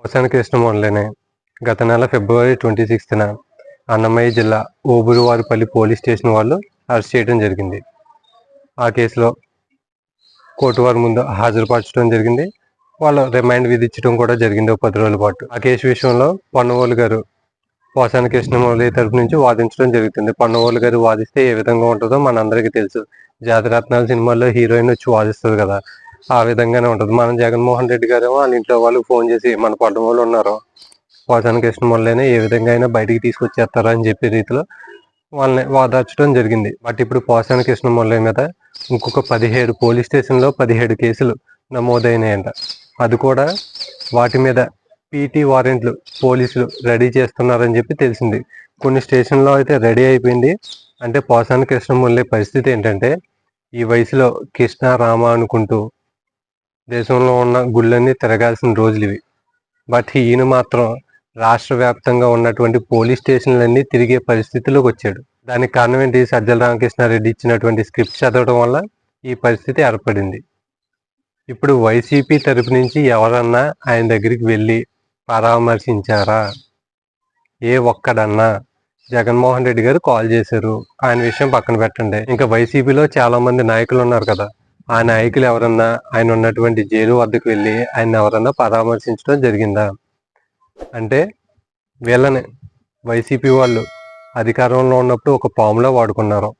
పోసాన కృష్ణమోహన్లేనే గత నెల ఫిబ్రవరి ట్వంటీ సిక్స్త్న అన్నమయ్య జిల్లా ఓబురువారిపల్లి పోలీస్ స్టేషన్ వాళ్ళు అరెస్ట్ చేయడం జరిగింది. ఆ కేసులో కోర్టు వారి ముందు హాజరుపరచడం జరిగింది. వాళ్ళు రిమైండ్ విధించడం కూడా జరిగింది ఒక పది రోజుల పాటు. ఆ కేసు విషయంలో పొన్నవోలు గారు పోసాని కృష్ణమౌళి తరపు నుంచి వాదించడం జరుగుతుంది. పొన్నవోలు గారు వాదిస్తే ఏ విధంగా ఉంటుందో మనందరికీ తెలుసు. జాతిరత్నాల సినిమాల్లో హీరోయిన్ వచ్చి వాదిస్తుంది కదా. ఆ విధంగానే ఉంటుంది. మనం జగన్మోహన్ రెడ్డి గారు వాళ్ళ ఇంట్లో వాళ్ళు ఫోన్ చేసి మన పడ్డం వాళ్ళు ఉన్నారు. పోసాని కృష్ణమౌళినే ఏ విధంగా అయినా బయటికి తీసుకొచ్చేస్తారా అని చెప్పే రీతిలో వాళ్ళని వాదార్చడం జరిగింది. బట్ ఇప్పుడు పోసాని కృష్ణమౌళి మీద ఇంకొక పదిహేడు పోలీస్ స్టేషన్లో పదిహేడు కేసులు నమోదైనాయంట. అది కూడా వాటి మీద పీటీ వారెంట్లు పోలీసులు రెడీ చేస్తున్నారని చెప్పి తెలిసింది. కొన్ని స్టేషన్లో అయితే రెడీ అయిపోయింది. అంటే పోసాని కృష్ణమూర్తి పరిస్థితి ఏంటంటే ఈ వయసులో కృష్ణ రామ అనుకుంటూ దేశంలో ఉన్న గుళ్ళన్నీ తిరగాల్సిన రోజులు ఇవి. బట్ ఈయన మాత్రం రాష్ట్ర వ్యాప్తంగా ఉన్నటువంటి పోలీస్ స్టేషన్లన్నీ తిరిగే పరిస్థితిలోకి వచ్చాడు. దానికి కారణం ఏంటి? సజ్జల రామకృష్ణారెడ్డి ఇచ్చినటువంటి స్క్రిప్ట్ చదవడం వల్ల ఈ పరిస్థితి ఏర్పడింది. ఇప్పుడు వైసీపీ తరపు నుంచి ఎవరన్నా ఆయన దగ్గరికి వెళ్ళి పరామర్శించారా? ఏ ఒక్కడన్నా? జగన్మోహన్ రెడ్డి గారు కాల్ చేశారు. ఆయన విషయం పక్కన పెట్టండి. ఇంకా వైసీపీలో చాలామంది నాయకులు ఉన్నారు కదా. ఆ నాయకులు ఎవరన్నా ఆయన ఉన్నటువంటి జైలు వద్దకు వెళ్ళి ఆయన ఎవరన్నా పరామర్శించడం జరిగిందా? అంటే వీళ్ళని వైసీపీ వాళ్ళు అధికారంలో ఉన్నప్పుడు ఒక పాములా వాడుకున్నారు.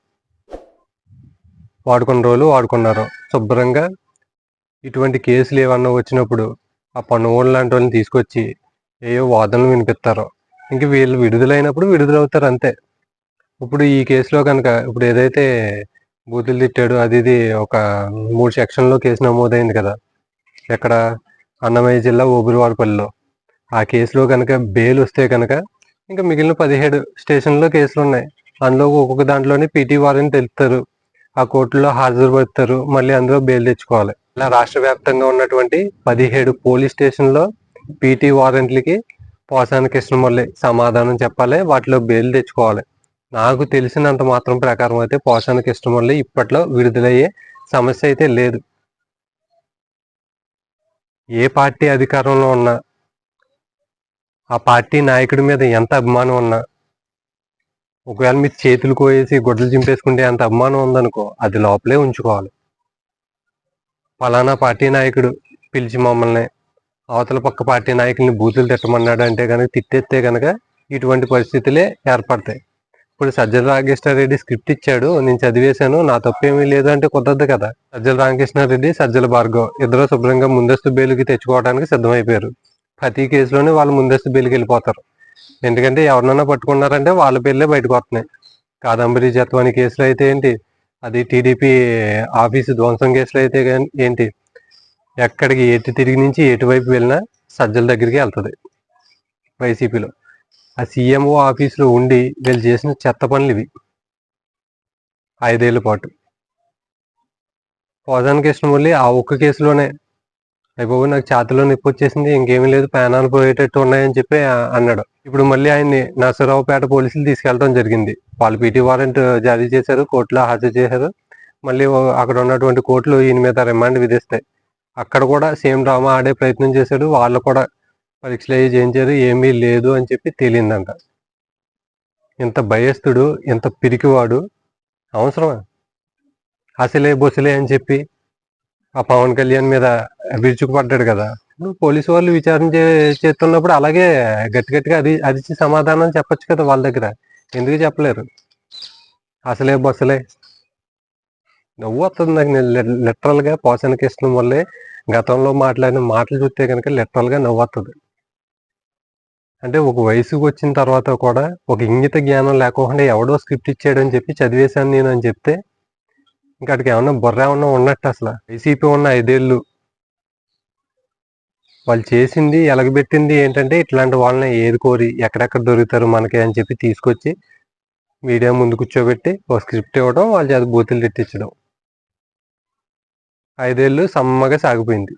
వాడుకున్న రోజులు వాడుకున్నారు. శుభ్రంగా ఇటువంటి కేసులు ఏమన్నా వచ్చినప్పుడు ఆ పన్నుగోళ్ళు లాంటి వాళ్ళని తీసుకొచ్చి ఏవో వాదనలు వినిపిస్తారు. ఇంక వీళ్ళు విడుదలైనప్పుడు విడుదలవుతారు అంతే. ఇప్పుడు ఈ కేసులో కనుక ఇప్పుడు ఏదైతే బూతులు తిట్టాడు. అది ఇది ఒక మూడు సెక్షన్లో కేసు నమోదైంది కదా. ఎక్కడ? అన్నమయ్య జిల్లా ఓబురువారిపల్లిలో ఆ కేసులో కనుక బెయిల్ వస్తే కనుక ఇంకా మిగిలిన పదిహేడు స్టేషన్లో కేసులు ఉన్నాయి. అందులో ఒక్కొక్క దాంట్లోనే పీటీ వారిని తెలుపుతారు. ఆ కోర్టులో హాజరుపరుస్తారు. మళ్ళీ అందులో బెయిల్ తెచ్చుకోవాలి. ఇలా రాష్ట్ర వ్యాప్తంగా ఉన్నటువంటి పదిహేడు పోలీస్ స్టేషన్లో పీటీ వారెంట్లకి పోసాన కృష్ణమురళి సమాధానం చెప్పాలి. వాటిలో బెయిల్ తెచ్చుకోవాలి. నాకు తెలిసినంత మాత్రం ప్రకారం అయితే పోషణకి ఇష్టం వల్ల ఇప్పట్లో విడుదలయ్యే సమస్య అయితే లేదు. ఏ పార్టీ అధికారంలో ఉన్నా ఆ పార్టీ నాయకుడి మీద ఎంత అభిమానం ఉన్నా ఒకవేళ మీరు చేతులు కోయేసి గుడ్డలు చింపేసుకుంటే అంత అభిమానం ఉందనుకో అది లోపలే ఉంచుకోవాలి. ఫలానా పార్టీ నాయకుడు పిలిచి మమ్మల్ని అవతల పక్క పార్టీ నాయకుల్ని బూతులు తిట్టమన్నాడు అంటే కనుక తిట్టేస్తే కనుక ఇటువంటి పరిస్థితులే ఏర్పడతాయి. ఇప్పుడు సజ్జల రామకృష్ణారెడ్డి స్క్రిప్ట్ ఇచ్చాడు నేను చదివేశాను నా తప్పేమీ లేదంటే కుదరదు కదా. సజ్జల రామకృష్ణారెడ్డి సజ్జల భార్గవ్ ఇద్దరు శుభ్రంగా ముందస్తు బెయిల్కి తెచ్చుకోవడానికి సిద్ధమైపోయారు. ప్రతి కేసులోనే వాళ్ళు ముందస్తు బెయిల్కి వెళ్ళిపోతారు. ఎందుకంటే ఎవరినైనా పట్టుకున్నారంటే వాళ్ళ పేర్లే బయటకు వస్తున్నాయి. కాదంబరి జత్వాని కేసులో అయితే ఏంటి అది టీడీపీ ఆఫీసు ధ్వంసం కేసులు అయితే ఏంటి ఎక్కడికి ఎటు తిరిగి నుంచి ఎటువైపు వెళ్ళినా సజ్జల దగ్గరికి వెళ్తుంది వైసీపీలో. ఆ సీఎంఓ ఆఫీసులో ఉండి వీళ్ళు చేసిన చెత్త పనులు ఇవి ఐదేళ్ళ పాటు. పోదాన్ కృష్ణమూర్తి ఆ ఒక్క కేసులోనే. అయిపోయి నాకు ఛాతిలో నొప్పి వచ్చేసింది ఇంకేమీ లేదు ప్రాణాలు పోయేటట్టు ఉన్నాయని చెప్పి అన్నాడు. ఇప్పుడు మళ్ళీ ఆయన్ని నరసరావుపేట పోలీసులు తీసుకెళ్ళడం జరిగింది. వాళ్ళు పీటీ వారెంట్ జారీ చేశారు కోర్టులో హాజరు చేశారు. మళ్ళీ అక్కడ ఉన్నటువంటి కోర్టులు ఈయన మీద రిమాండ్ విధిస్తాయి అక్కడ కూడా సేమ్ డ్రామా ఆడే ప్రయత్నం చేశాడు. వాళ్ళు కూడా పరీక్షలు అయ్యి చేయించారు ఏమీ లేదు అని చెప్పి తేలిందంట. ఇంత భయస్థుడు ఇంత పిరికివాడు అవసరమా? అసలే బొసలే అని చెప్పి ఆ పవన్ కళ్యాణ్ మీద విరుచుకుపడ్డాడు కదా. ఇప్పుడు పోలీసు వాళ్ళు విచారణ చేస్తున్నప్పుడు అలాగే గట్టి గట్టిగా అది అరిచి సమాధానం చెప్పచ్చు కదా వాళ్ళ దగ్గర. ఎందుకు చెప్పలేరు? అసలే బొసలే. నవ్వు వస్తుంది నాకు లిటరల్గా పోషణకి పోషణ వల్లే గతంలో మాట్లాడిన మాటలు చూస్తే కనుక లిటరల్గా నవ్వు వస్తుంది అంటే ఒక వయసుకు వచ్చిన తర్వాత కూడా ఒక ఇంగిత జ్ఞానం లేకుండా ఎవడో స్క్రిప్ట్ ఇచ్చాడని చెప్పి చదివేశాను నేను అని చెప్తే ఇంకా అక్కడికి ఏమన్నా బుర్ర ఏమన్నా ఉన్నట్టు అసలు. వైసీపీ ఉన్న ఐదేళ్ళు. వాళ్ళు చేసింది ఎలగబెట్టింది ఏంటంటే ఇట్లాంటి వాళ్ళని ఏరుకోరి ఎక్కడెక్కడ దొరుకుతారు మనకి అని చెప్పి తీసుకొచ్చి మీడియా ముందు కూర్చోబెట్టి ఒక స్క్రిప్ట్ ఇవ్వడం వాళ్ళ చేత బూతులు తెట్టించడం. ఐదేళ్ళు సమ్మగా సాగిపోయింది.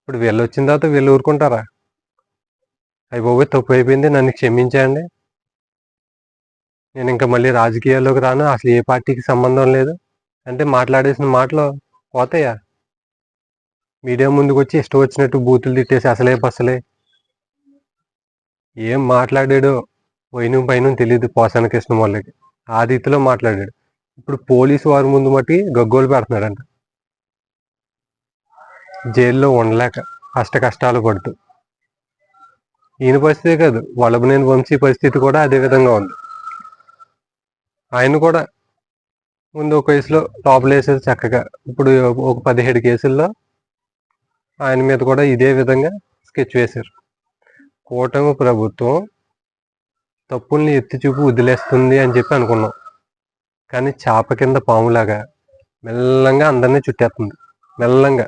ఇప్పుడు వీళ్ళు వచ్చిన తర్వాత వీళ్ళు ఊరుకుంటారా? అయ్యి బాబోయ్ తప్పు అయిపోయింది నన్ను క్షమించండి. నేను ఇంకా మళ్ళీ రాజకీయాల్లోకి రాను. అసలు ఏ పార్టీకి సంబంధం లేదు. అంటే మాట్లాడేసిన మాటలు పోతాయా? మీడియా ముందుకు వచ్చి ఇష్టం వచ్చినట్టు బూతులు తిట్టేసి అసలే పసలే ఏం మాట్లాడాడో వైను పైన తెలియదు పోసాన కృష్ణ వాళ్ళకి ఆ రీతిలో మాట్లాడాడు. ఇప్పుడు పోలీసు వారి ముందు మట్టి గగ్గోలు పెడుతున్నాడంట. జైల్లో ఉండలేక కష్ట కష్టాలు పడుతూ. ఈయన పరిస్థితే కాదు. వల్లభనేని వంశీ పరిస్థితి కూడా అదే విధంగా ఉంది. ఆయన కూడా ముందు ఒక కేసులో వేసేది చక్కగా. ఇప్పుడు ఒక పదిహేడు కేసుల్లో ఆయన మీద కూడా ఇదే విధంగా స్కెచ్ వేశారు. కూటమి ప్రభుత్వం తప్పుల్ని ఎత్తి చూపు వదిలేస్తుంది అని చెప్పి అనుకున్నాం. కానీ చేప కింద పాములాగా మెల్లంగా అందరినీ చుట్టేస్తుంది. మెల్లంగా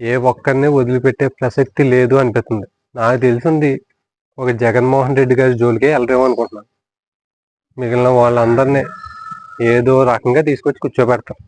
ఏ ఒక్కరిని వదిలిపెట్టే ప్రసక్తి లేదు అనిపిస్తుంది. నాకు తెలిసింది ఒక జగన్మోహన్ రెడ్డి గారి జోలికే వెళ్ళరేమో అనుకుంటున్నాను. మిగిలిన వాళ్ళందరినీ ఏదో రకంగా తీసుకొచ్చి కూర్చోబెడతాం.